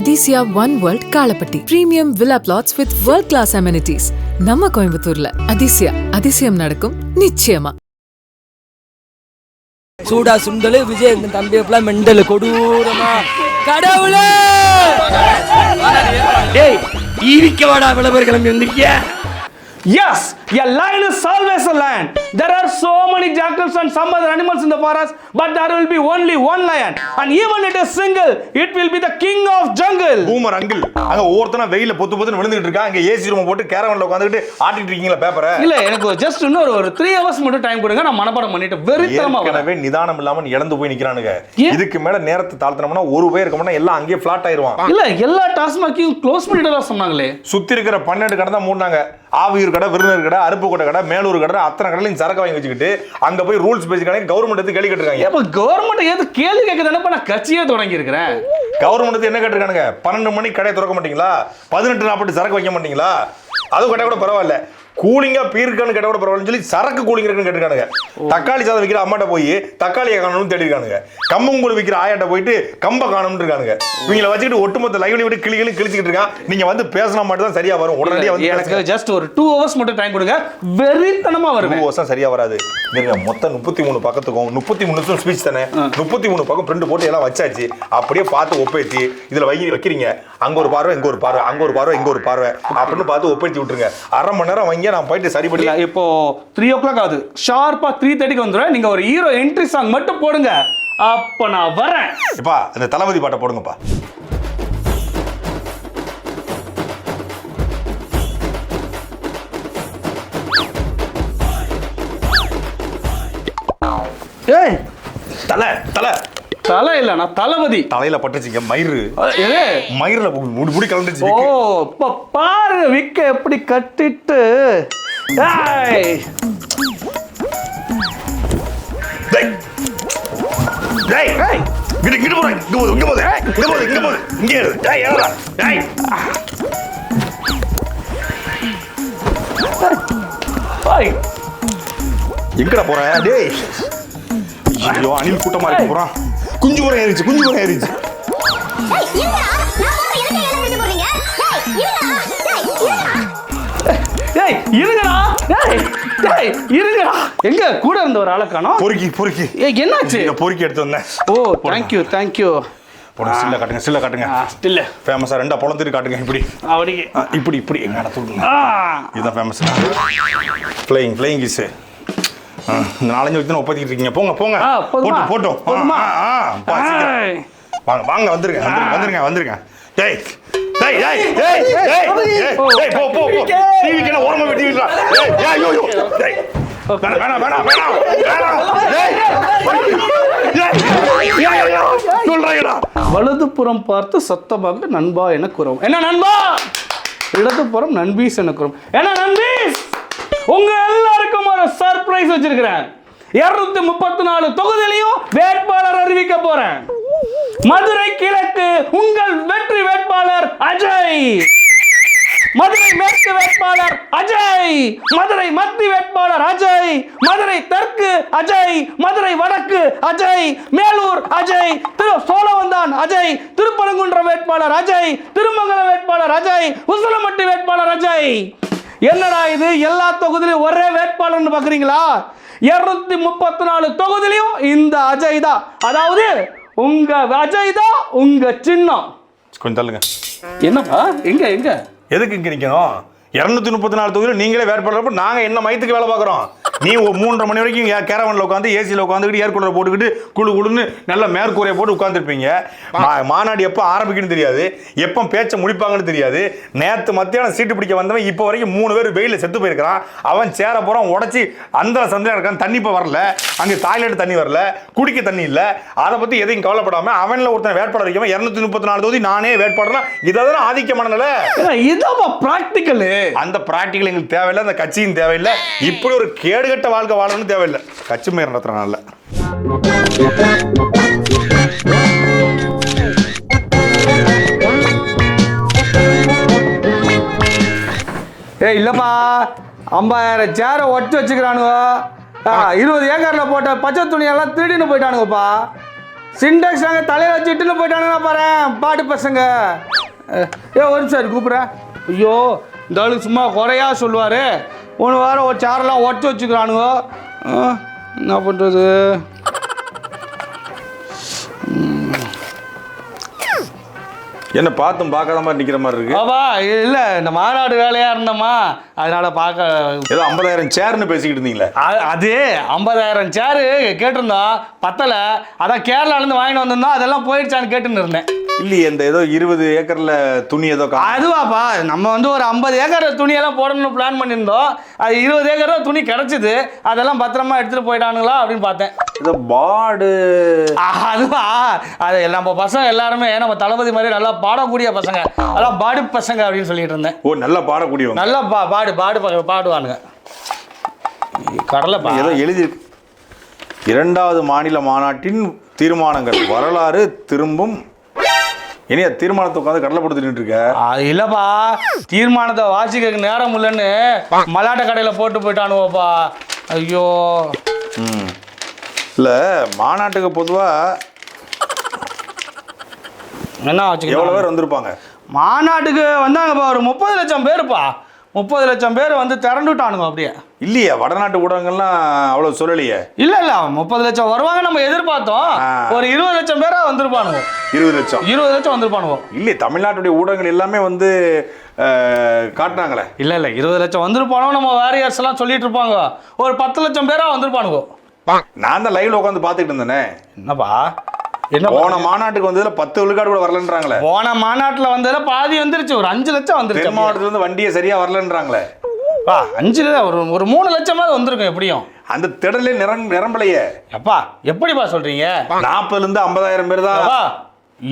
Athisaya one world Kalapatti premium villa plots with world class amenities நம்ம கோயம்புத்தூர்ல. அதிசயா அதிசயம் நடக்கும் நிச்சயமா. சூடா சுண்டலு விஜய் இந்த தம்பி எப்பலாம் மெண்டல் கொடூரமா. கடவுளே! டேய் ஈவிக்க வாடா விளம்பரம் வந்திருக்கிய? Yes, a lion is always a lion. There are so many jackals and some other animals in the forest, but there will be only one lion. And even it is single, it will be the king of jungle. Boomer uncle அங்க ஒவ்வொருத்தனா வெயில பொத்து பொத்துன்னு விழுந்துட்டு இருக்கா அங்க AC room போட்டு கேரவன்ல உட்காந்துட்டு ஆட்டிட்டு இருக்கீங்களா பேப்பரை இல்ல எனக்கு ஜஸ்ட் இன்னொரு ஒரு த்ரீ ஹவர்ஸ் மட்டும் டைம் கொடுங்க நான் மனப்பாடம் பண்ணிட்டு வெறித்தனமா ஏற்கனவே நிதானம் இல்லாம இழந்து போய் நிக்கிறானுங்க? இதுக்கு மேல நேரத்தை தாழ்த்தினோம்னா ஒரு பேர் இருக்கோம்னா எல்லாம் அங்கேயே பிளாட் ஆயிருவான் இல்ல எல்லா டாஸ்மாக்கையும் க்ளோஸ் பண்ணிட்டு சொன்னாங்களே சுத்தி இருக்கிற பன்னெண்டு கடை தான் மூடினாங்க ஆவியூர் கடை விருதுநகர் கடை அருப்புக்கோட்டை கடை மேலூர் கடை அத்தனை கடையிலையும் சரக்கு வாங்கி வச்சுக்கிட்டு அங்க போய் ரூல்ஸ் பேசிக்கானே கவர்மெண்ட் எடுத்து கேள்வி கேட்டிருக்காங்க. அப்ப கவர்மெண்ட் ஏதோ கேள்வி கேட்க நான் கட்சியே தொடங்கி இருக்கிறேன் கவர்மெண்ட் என்ன கேட்டிருக்கானுங்க? பன்னெண்டு மணிக்கு கடையை திறக்க மாட்டீங்களா? பதினெட்டு நாற்பது சரக்கு வைக்க மாட்டீங்களா? அதுவும் கேட்டா கூட பரவாயில்ல. கூலிங்கா பீருக்கான்னு கேட்ட கூட பரவாயில்லன்னு சொல்லி சரக்கு கூலிங் இருக்குன்னு கேட்டிருக்கானுங்க. தக்காளி சாதம் விற்கிற அம்மாட்ட போய் தக்காளியை காணணும்னு தேடி இருக்கானுங்க கம்பங்கூழ் விற்கிற ஆயாட்ட போயிட்டு கம்ப காணணும்னு இருக்கானுங்க. இவங்கள வச்சுக்கிட்டு ஒட்டுமொத்த லைவ்ல விட்டு கிளி கிளி கிழிச்சிக்கிட்டு இருக்கான். நீங்க வந்து பேசினா மட்டும் தான் சரியா வரும். உடனடியா வந்து எனக்கு. ஜஸ்ட் ஒரு டூ ஹவர்ஸ் மட்டும் டைம் கொடுங்க. வெறித்தனமா வருவேன். மூணு வருஷம் சரியா வராது. இருங்க மொத்தம் முப்பத்தி மூணு பக்கத்துக்கும் முப்பத்தி மூணு நிமிஷம் ஸ்பீச் தானே? முப்பத்தி மூணு பக்கம் பிரிண்ட் போட்டு எல்லாம் வச்சாச்சு. அப்படியே பார்த்து ஒப்பேத்தி இதுல வை வைக்கிறீங்க. அங்க ஒரு பார்வை இங்க ஒரு பார்வை அங்க ஒரு பார்வை இங்க ஒரு பார்வை. அப்படின்னு பார்த்து ஒப்பேத்தி விட்டுருங்க. அரை மணி நேரம் வைங்க நான் போயிட்டு சரி பண்ணி இல்ல இப்போ த்ரீ ஓ கிளாக் ஆகுது ஷார்ப்பா த்ரீ தேர்ட்டிக்கு வந்துடுவேன் நீங்க ஒரு ஹீரோ என்ட்ரி சாங் மட்டும் போடுங்க. அப்ப நான் வரேன். இப்பா இந்த தளபதி பாட்டை போடுங்கப்பா. ஏய் தலை தலை. தலை இல்ல நான் தளபதி. தலையில பட்டுச்சுங்க மயிறு. மயிரில் முடி முடி கலந்துச்சு ஓ. இப்ப பாருங்க விக்க எப்படி கட்டிட்டு. டேய். டேய். ஏய். இங்கிட்டு இங்கிட்டு போறேன் இங்க போது இங்க போது இங்க போது இங்க போது இங்கே இரு. டேய் ஏறா டேய். ஏய். எங்கடா போற? டேய். ஐயோ அணில் கூட்டமா இருக்கு போறான். குஞ்சு முறை ஏறிச்சு குஞ்சு முறை ஏறிச்சு ஏய், இருங்கடா. ஏய், இருங்கடா. ஏய் இருங்கடா. எங்க கூட இருந்த ஒரு ஆளை காணோம்? பொறுக்கி பொறுக்கி. ஏய் என்னாச்சு? பொறுக்கி எடுத்து வந்தேன். ஓ தேங்க்யூ தேங்க்யூ போடுங்க ஸ்டில்ல காட்டுங்க ஸ்டில்ல காட்டுங்க. ஸ்டில் ஃபேமஸா ரெண்டா பொழந்துட்டு காட்டுங்க இப்படி. அப்படி இப்படி இப்படி. எங்க இடத்துல ஆ. இதுதான் ஃபேமஸ் ஃப்ளைங் ஃப்ளைங் கிஸ் இந்த நாலஞ்சு வச்சு தான் ஒப்பத்திக்கிட்டு இருக்கீங்க. போங்க போங்க. போதுமா? போட்டும். வாங்க வாங்க வந்துருங்க வந்துருங்க வந்துருங்க டேய் டேய் டேய் டேய் டேய் டேய், டேய் போ போ போ டிவி கிட்ட ஓரமா வெட்டி விடுறா? டேய் ஏய் ஐயோ ஐயோ. டேய் வேணாம் வேணாம் வேணாம் வேணாம் வேணாம். டேய் டேய் ஏய் ஐயோ சொல்றேங்கடா வலதுபுறம் பார்த்து சத்தமாக நண்பா என கூறும். என்ன நண்பா? இடதுபுறம் நண்பீஸ் என கூறும். என்ன நண்பீஸ்? உங்க எல்லாருக்கும் சர்ப்ரைஸ் வச்சிருக்கிறேன். இருநூத்தி முப்பத்தி நாலு தொகுதியிலையும் வேட்பாளர் அறிவிக்க போறேன். மதுரை கிழக்கு உங்கள் வெற்றி வேட்பாளர் அஜய். மதுரை மேற்கு வேட்பாளர் அஜய். மதுரை மத்தி வேட்பாளர் அஜய். மதுரை தெற்கு அஜய். மதுரை வடக்கு அஜய். மேலூர் அஜய். திரு சோழவந்தான் அஜய். திருப்பரங்குன்றம் வேட்பாளர் அஜய். திருமங்கலம் வேட்பாளர் அஜய். உசலமட்டி வேட்பாளர் அஜய். என்னடா இது? எல்லா தொகுதியிலும் ஒரே வேட்பாளர்னு பாக்குறீங்களா? இருநூத்தி முப்பத்தி நாலு தொகுதியிலையும் இந்த அஜய் தான். அதாவது உங்க அஜய் தான் உங்க சின்னம். கொஞ்சம் தள்ளுங்க. என்னப்பா? எங்க எங்க? எதுக்கு இங்க நிக்கணும்? இருநூத்தி முப்பத்தி நாலு தொகுதியில் நீங்களே வேட்பாளர் நாங்க என்ன மயத்துக்கு வேலை பார்க்குறோம்? நீ ஒரு மூன்றரை மணி வரைக்கும் கேரவன்ல உட்காந்து ஏசியில் உட்காந்துக்கிட்டு ஏர் கூலரை போட்டுக்கிட்டு குழு குழுன்னு நல்ல மேற்கூரையை போட்டு உட்காந்துருப்பீங்க மாநாடு எப்போ ஆரம்பிக்குன்னு தெரியாது. எப்போ பேச்சை முடிப்பாங்கன்னு தெரியாது. நேற்று மத்தியானம் சீட்டு பிடிக்க வந்தவன் இப்போ வரைக்கும் மூணு பேர் வெயிலில் செத்து போயிருக்கிறான். அவன் சேர போகிறான் உடச்சி அந்த சந்தையாக இருக்கான். தண்ணி இப்போ வரல. அங்கே டாய்லெட் தண்ணி வரல. குடிக்க தண்ணி இல்லை. அதை பற்றி எதையும் கவலைப்படாமல் அவனில் ஒருத்தன் வேட்பாளர் வைக்காம இரநூத்தி முப்பத்தி நாலு தொகுதி நானே வேட்பாளர்னா இதை தானே ஆதிக்க மனநிலை? இதாப்பா ப்ராக்டிக்கலு அந்த பிராக்டிகல் எங்களுக்கு தேவையில்லை அந்த கட்சியும் தேவையில்லை. இப்படி ஒரு கட்ட வாழ்க்கை வாழணும்னு தேவையில்லை. கட்சி மேயர் நடத்துறனால ஏய் இல்லைப்பா ஐம்பதாயிரம் சேரை ஒட்டி வச்சுக்கிறானுவோ இருபது ஏக்கரில் போட்ட பச்சை துணியெல்லாம் திருடின்னு போயிட்டானுங்கப்பா. சிண்டெக்ஸ் நாங்கள் தலையில் வச்சு இட்டுன்னு போயிட்டானுங்க பாரு பாட்டு பசங்க. ஏ ஒரு நிமிஷம் கூப்பிட்றேன். ஐயோ இந்த ஆளுக்கு சும்மா குறையா சொல்லுவார். ஒன்று வாரம் ஒரு சேரெல்லாம் ஒட்டி வச்சுக்கிறானுங்க. என்ன பண்ணுறது என்ன பார்த்தும் பார்க்காத மாதிரி நிக்கிற மாதிரி இருக்கு. பாபா இல்லை இந்த மாநாடு வேலையாக இருந்தோமா அதனால பார்க்க ஏதோ ஐம்பதாயிரம் சேர்னு பேசிக்கிட்டு இருந்தீங்களே. அது ஐம்பதாயிரம் சேரு கேட்டிருந்தோம் பத்தலை. அதான் கேரளாலேருந்து வாங்கிட்டு வந்திருந்தோம் அதெல்லாம் போயிடுச்சான்னு கேட்டுன்னு இருந்தேன். இல்லையே இந்த ஏதோ இருபது ஏக்கர்ல துணி ஏதோ அதுவாப்பா நம்ம வந்து ஒரு ஐம்பது ஏக்கர் துணியெல்லாம் போடணும்னு பிளான் பண்ணியிருந்தோம். அது இருபது ஏக்கர் தான் துணி கிடச்சிது. அதெல்லாம் பத்திரமா எடுத்துகிட்டு போயிட்டானுங்களா அப்படின்னு பார்த்தேன். ஏதோ பாடு. அதுவா? அது நம்ம பசங்க எல்லாருமே நம்ம தளபதி மாதிரி நல்லா பாடக்கூடிய பசங்க. அதான் பாடு பசங்க அப்படின்னு சொல்லிட்டு இருந்தேன். ஓ நல்லா பாடக்கூடியவங்க. நல்லா பா பாடு பாடு பாடுவானுங்க. கடலை பா ஏதோ எழுதியிருக்கு இரண்டாவது மாநில மாநாட்டின் தீர்மானங்கள். வரலாறு திரும்பும் இனியா தீர்மானத்தை உட்காந்து கடலை போட்டு இருக்க. அது இல்லப்பா. தீர்மானத்தை வாசிக்கிறதுக்கு நேரம் இல்லைன்னு மலாட்ட கடையில் போட்டு போயிட்டானுவோப்பா. ஐயோ. ம். இல்லை மாநாட்டுக்கு பொதுவா என்ன எவ்வளோ வச்சுக்கோ பேர் வந்திருப்பாங்க? மாநாட்டுக்கு வந்தாங்கப்பா ஒரு முப்பது லட்சம் பேருப்பா. முப்பது லட்சம் பேர் வந்து திரண்டுட்டானுங்க அப்படியே. இல்லையே வடநாட்டு ஊடகங்கள்லாம் அவ்வளோ சொல்லலையே. இல்ல இல்ல முப்பது லட்சம் வருவாங்க நம்ம எதிர்பார்த்தோம். ஒரு இருபது லட்சம் பேரா வந்திருப்பானுங்க. இருபது லட்சம். இருபது லட்சம் வந்திருப்பானுங்க. இல்லையே தமிழ்நாட்டுடைய ஊடகங்கள் எல்லாமே வந்து காட்டுனாங்களே இல்ல இல்ல இருபது லட்சம் வந்திருப்பானோ நம்ம வேரியர்ஸ் எல்லாம் சொல்லிட்டு இருப்பாங்க. ஒரு பத்து லட்சம் பேரா வந்திருப்பானுங்க. நான் தான் லைவ்ல உட்காந்து பார்த்துக்கிட்டு இருந்தேனே. என்னப்பா? என்ன போன மாநாட்டுக்கு வந்ததுல பத்து விழுக்காடு கூட வரலன்றாங்களே. போன மாநாட்டுல வந்ததுல பாதி வந்துருச்சு ஒரு அஞ்சு லட்சம் வந்துருச்சு. மாவட்டத்துல இருந்து வண்டியே சரியா வரலன்றாங்களே. பா அஞ்சு ஒரு ஒரு மூணு லட்சமாவது வந்திருக்கும் எப்படியும். அந்த திடலே நிறம் நிரம்பலையே. எப்பா எப்படிப்பா சொல்றீங்க? நாற்பதுல இருந்து ஐம்பதாயிரம் பேர் தான். அப்பா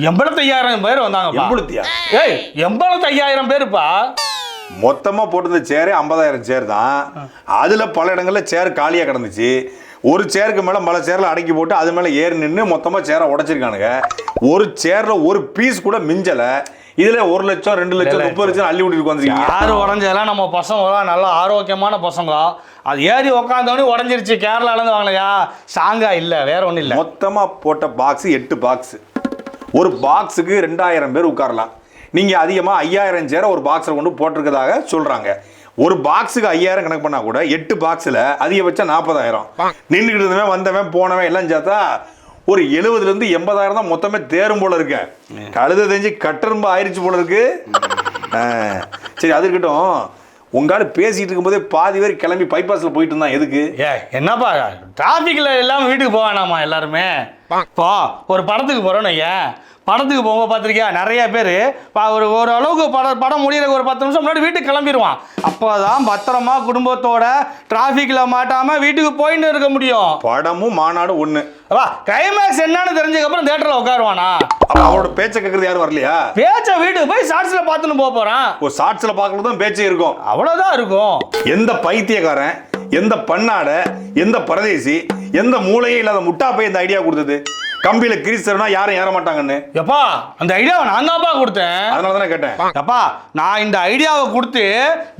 எண்பத்தையாயிரம் பேர் வந்தாங்கப்பா. எம்புளுத்தியா ஏய் எண்பத்தையாயிரம் பேருப்பா. மொத்தமா போட்டிருந்த சேரே ஐம்பதாயிரம் சேர் தான். அதுல பல இடங்கள்ல சேர் காலியா கிடந்துச்சு. ஒரு சேருக்கு மேல பல சேர்ல அடக்கி போட்டு அது மேல ஏறி நின்று மொத்தமா சேரை உடைச்சிருக்கானுங்க. ஒரு சேர்ல ஒரு பீஸ் கூட மிஞ்சல. இதுல ஒரு லட்சம் ரெண்டு லட்சம் முப்பது லட்சம் அள்ளி விட்டுட்டு வந்துருக்கீங்க யாரு உடஞ்சதெல்லாம் நம்ம பசங்க நல்லா ஆரோக்கியமான பசங்க அது ஏறி உக்காந்தவொடனே உடஞ்சிருச்சு. கேரளாலேருந்து வாங்கலையா? சாங்கா இல்லை வேற ஒன்றும் இல்லை. மொத்தமா போட்ட பாக்ஸ் எட்டு பாக்ஸ் ஒரு பாக்ஸுக்கு ரெண்டாயிரம் பேர் உட்காரலாம். நீங்க அதிகமா ஐயாயிரம் சேரை ஒரு பாக்ஸில் கொண்டு போட்டிருக்கதாக சொல்றாங்க. ஒரு பாக்ஸுக்கு ஐயாயிரம் கணக்கு பண்ணா கூட எட்டு பாக்ஸில் அதிகபட்சம் நாற்பதாயிரம். நின்றுக்கிட்டு இருந்தவன் வந்தவன் போனவன் எல்லாம் சேர்த்தா ஒரு எழுபதுல இருந்து எண்பதாயிரம் தான் மொத்தமே தேரும் போல இருக்கு. கழுத தெரிஞ்சு கட்டரும்பு ஆயிருச்சு போல இருக்கு. சரி அது இருக்கட்டும். உங்கால பேசிட்டு இருக்கும்போதே பாதி பேர் கிளம்பி பைபாஸ்ல போயிட்டு இருந்தான் எதுக்கு? ஏ என்னப்பா டிராஃபிக்கில் எல்லாம் வீட்டுக்கு போக வேணாமா எல்லாருமே? இப்போ ஒரு படத்துக்கு போகிறோன்னு ஏன் படத்துக்கு போகும்போது பார்த்துருக்கியா நிறைய பேர் ஒரு ஒரு அளவுக்கு படம் படம் முடியறதுக்கு ஒரு பத்து நிமிஷம் முன்னாடி வீட்டுக்கு கிளம்பிடுவான் அப்போ தான் பத்திரமா குடும்பத்தோட டிராஃபிக்கில் மாட்டாமல் வீட்டுக்கு போயின்னு இருக்க முடியும். படமும் மாநாடும் ஒண்ணு. அப்பா கிளைமேக்ஸ் என்னன்னு தெரிஞ்சதுக்கப்புறம் தேட்டரில் உட்காருவானா? அப்ப அவரோட பேச்சை கேட்கறது யாரும் வரலையா? பேச்ச வீட்டுக்கு போய் ஷார்ட்ஸில் பார்த்துன்னு போக போகிறான் ஒரு ஷார்ட்ஸ்ல பார்க்கறது தான் பேச்சே இருக்கும். அவ்வளோதான் இருக்கும். எந்த பைத்தியக்காரன் எந்த பண்ணாட எந்த பரதேசி எந்த மூளையே இல்லாத முட்டா போய் இந்த ஐடியா கொடுத்தது? கம்பியில கிரிசர்னா யாரும் ஏற மாட்டாங்கன்னு. எப்பா அந்த ஐடியாவை நான் தான்ப்பா கொடுத்தேன். அதனால தானே கேட்டேன். அப்பா நான் இந்த ஐடியாவை கொடுத்து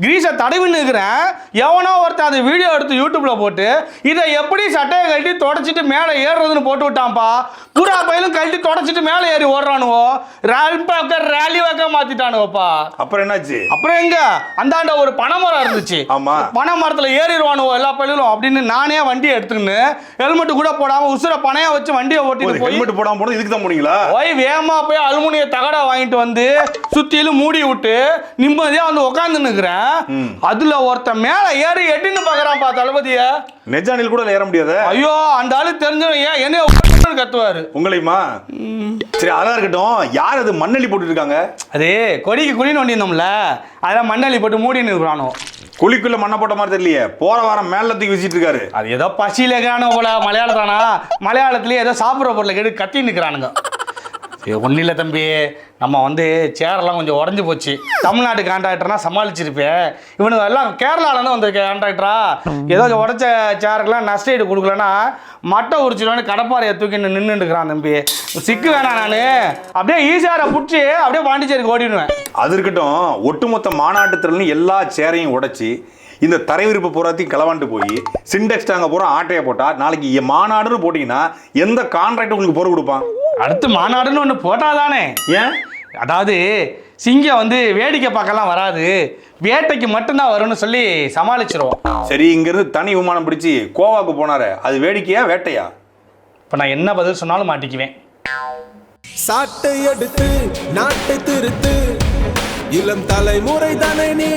கிரீஸை தடவின்னு இருக்கிறேன் எவனோ ஒருத்தன் அது வீடியோ எடுத்து யூடியூப்ல போட்டு இதை எப்படி சட்டையை கழட்டி தொடச்சிட்டு மேலே ஏறுறதுன்னு போட்டு விட்டான்ப்பா? பூரா பயிலும் கழட்டி தொடச்சிட்டு மேலே ஏறி ஓடுறானுவோ? ரேலி வைக்க ரேலி வைக்க மாத்திட்டானுவோப்பா. அப்புறம் என்னாச்சு? அப்புறம் எங்க? அந்தாண்ட ஒரு பனைமரம் இருந்துச்சு. ஆமா. பனை மரத்துல ஏறிடுவானுவோ எல்லா பயிலும் அப்படின்னு நானே வண்டியை எடுத்துக்கின்னு ஹெல்மெட் கூட போடாம உசுர பனையா வச்சு வண்டியை ஒரு போய் ஹெல்மெட் போடாம போனது இதுக்கு தான் போனீங்களா? போய் வேகமா போய் அலுமினிய தகடா வாங்கிட்டு வந்து சுத்திலும் மூடி விட்டு நிம்மதியா வந்து உட்காந்து நிக்கிறேன். அதுல ஒருத்தன் மேல ஏறி எட்டின்னு பாக்குறான்ப்பா தளபதிய. நெஜானில் கூட ஏற முடியாத? ஐயோ அந்த ஆளு தெரிஞ்சவன் ஏன் உட்கார்ந்து கத்துவாரு. உங்களையுமா? சரி அதான் இருக்கட்டும். யார் அது மண்ணள்ளி போட்டுட்டு இருக்காங்க? அது கொடிக்கு குழி நோண்டி இருந்தோம்ல அதெல்லாம் மண்ணள்ளி போட்டு மூடி நிற்கிறானோ குழிக்குள்ள மண்ணை போட்ட மாதிரி தெரியலையே. போற வாரம் மேல தூக்கி வீசிட்டு இருக்காரு. அது ஏதோ பசியில இருக்கிறானோ போல மலையாளத்தானா? மலையாளத்திலேயே ஏதோ சாப்பிட்ற பொருளை கேட்டு கத்தி நிற்கிறானுங்க ஒன்றும் இல்லை தம்பி. நம்ம வந்து சேரெல்லாம் கொஞ்சம் உடஞ்சி போச்சு. தமிழ்நாட்டு கான்ட்ராக்டர்னா சமாளிச்சிருப்பேன் இவனுக்கு எல்லாம் கேரளாலேருந்து வந்திருக்க கான்ட்ராக்டரா ஏதோ உடச்ச சேருக்கெல்லாம் நஷ்டஈடு கொடுக்கலன்னா மட்டை உரிச்சிடுவான்னு கடப்பாறையை தூக்கி நின்றுட்டுக்கிறான் தம்பி. சிக்கு வேணாம் நான். அப்படியே ஈஸியாரை பிடிச்சி அப்படியே பாண்டிச்சேரிக்கு ஓடிடுவேன். அது இருக்கட்டும் ஒட்டுமொத்த மாநாட்டு திறன் எல்லா சேரையும் உடைச்சி இந்த தரை விருப்ப பூராத்தையும் களவாண்டு போய் சிண்டெக்ஸ் டாங்க பூரா ஆட்டையை போட்டா நாளைக்கு மாநாடுன்னு போட்டீங்கன்னா எந்த கான்ட்ராக்ட் உங்களுக்கு பொருள் கொடுப்பான்? அடுத்து மாநாடுன்னு ஒன்று போட்டாதானே? ஏன்? அதாவது சிங்கம் வந்து வேடிக்கை பார்க்கலாம் வராது வேட்டைக்கு மட்டும்தான் வரும்னு சொல்லி சமாளிச்சிருவோம். சரி இங்கிருந்து தனி விமானம் பிடிச்சி கோவாக்கு போனாரு அது வேடிக்கையா வேட்டையா? இப்போ நான் என்ன பதில் சொன்னாலும் மாட்டிக்குவேன். சாட்டை எடுத்து நாட்டை திருத்து இளம் தலைமுறை தானே நீ